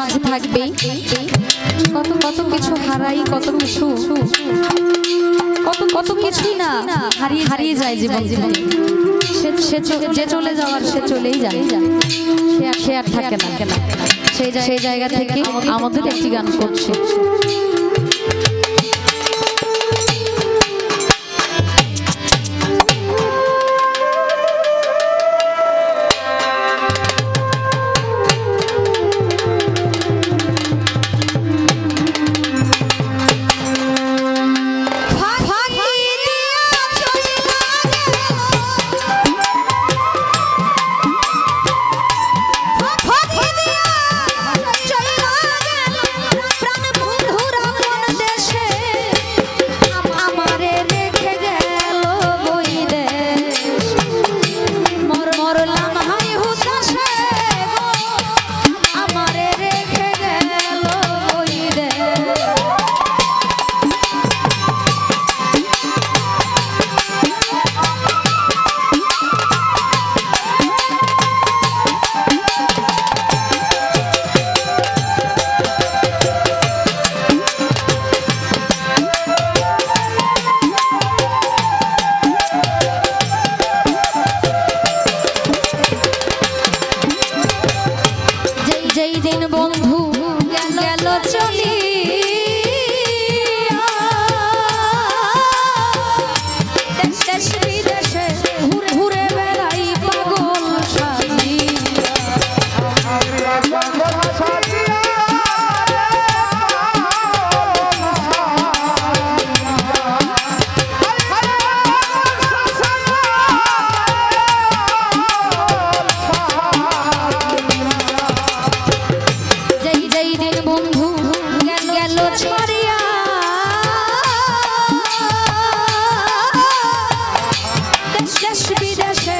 মাঝে থাকবে। কত কত কিছু হারাই, কত কিছু কত কত কিছুই না হারিয়ে হারিয়ে যায় জীবন। জীবন সে যে চলে যাওয়ার সে চলেই যায়। সে আর থাকে না। সেই জায়গা থেকে আমাদের একটি গান করছে। se